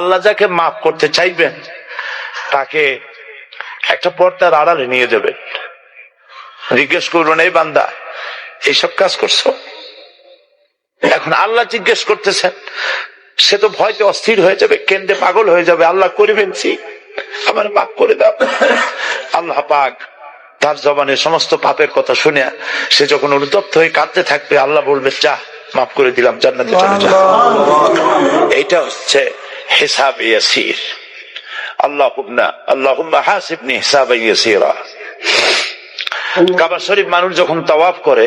আল্লাহ যাকে মাফ করতে চাইবেন তাকে একটা পর্দার আড়ালে নিয়ে যাবেন। জিজ্ঞেস করবেন এই বান্দা এইসব কাজ করছ? এখন আল্লাহ জিজ্ঞেস করতেছেন সে তো ভয়তে অস্থির হয়ে যাবে কেন্দ্রে পাগল হয়ে যাবে আল্লাহ করে ফেলছি আমার মাফ করে দাও। আল্লাহ পাক তার জবানের সমস্ত পাপের কথা শুনে সে যখন অনুতপ্ত হয়ে কাঁদতে থাকবে আল্লাহ বলবে যা মাফ করে দিলাম জান্নাতে চলে যা। এইটা হচ্ছে হিসাব ইয়াসির। আল্লাহ আল্লাহ হাসিবনি ইয়াসিরা। কাবা শরীফ মানুষ যখন তওয়াফ করে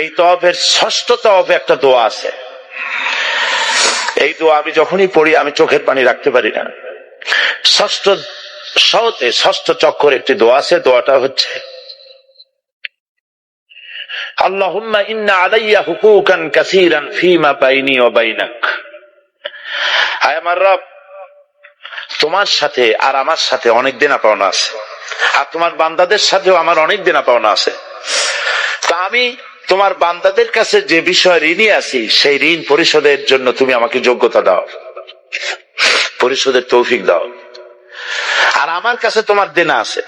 এই তওয়াফের ষষ্ঠ তওয়াফে একটা দোয়া আছে। এই দোয়া আমি যখনই পড়ি আমি চোখের পানি রাখতে পারি না। ষষ্ঠ সহতে ষষ্ঠ চক্কর একটি দোয়া আছে দোয়াটা হচ্ছে আল্লাহুম্মা ইন্না আলাইয়া হুকুকান কাসীরান ফীমা বাইনি ওয়া বাইনাক। আমার রব, তোমার সাথে আর আমার সাথে অনেক দেনা পাওনা আছে। আর তোমার বান্দাদের সাথেও আমার অনেক দেনা পাওনা আছে। তা আমি তোমার বান্দাদের কাছে যে বিষয় ঋণী আছি, সেই ঋণ পরিশোধের জন্য তুমি আমাকে যোগ্যতা দাও। পরিশোধের তৌফিক দাও। আর আমার কাছে তোমার দেনা আছে।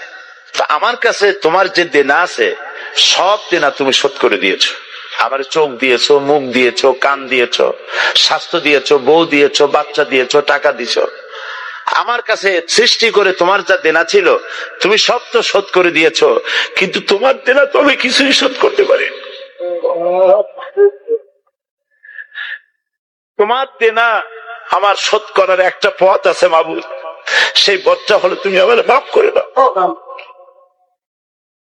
তা আমার কাছে তোমার যে দেনা আছে, সব দেনা তুমি শোধ করে দিয়েছ। আমার চোখ দিয়েছ, মুখ দিয়েছ, কান দিয়েছ, স্বাস্থ্য দিয়েছ, বউ দিয়েছ, বাচ্চা দিয়েছ, টাকা দিছো আমার কাছে সৃষ্টি করে তোমার যা দেনা ছিল, তুমি সব তো শোধ করে দিয়েছ। কিন্তু তোমার দেনা তো আমি কিছুই শোধ করতে পারি তোমার দেনা আমার শোধ করার একটা পথ আছে মাবুদ। সেই পথটা হলো তুমি আমার মাফ করে দাও।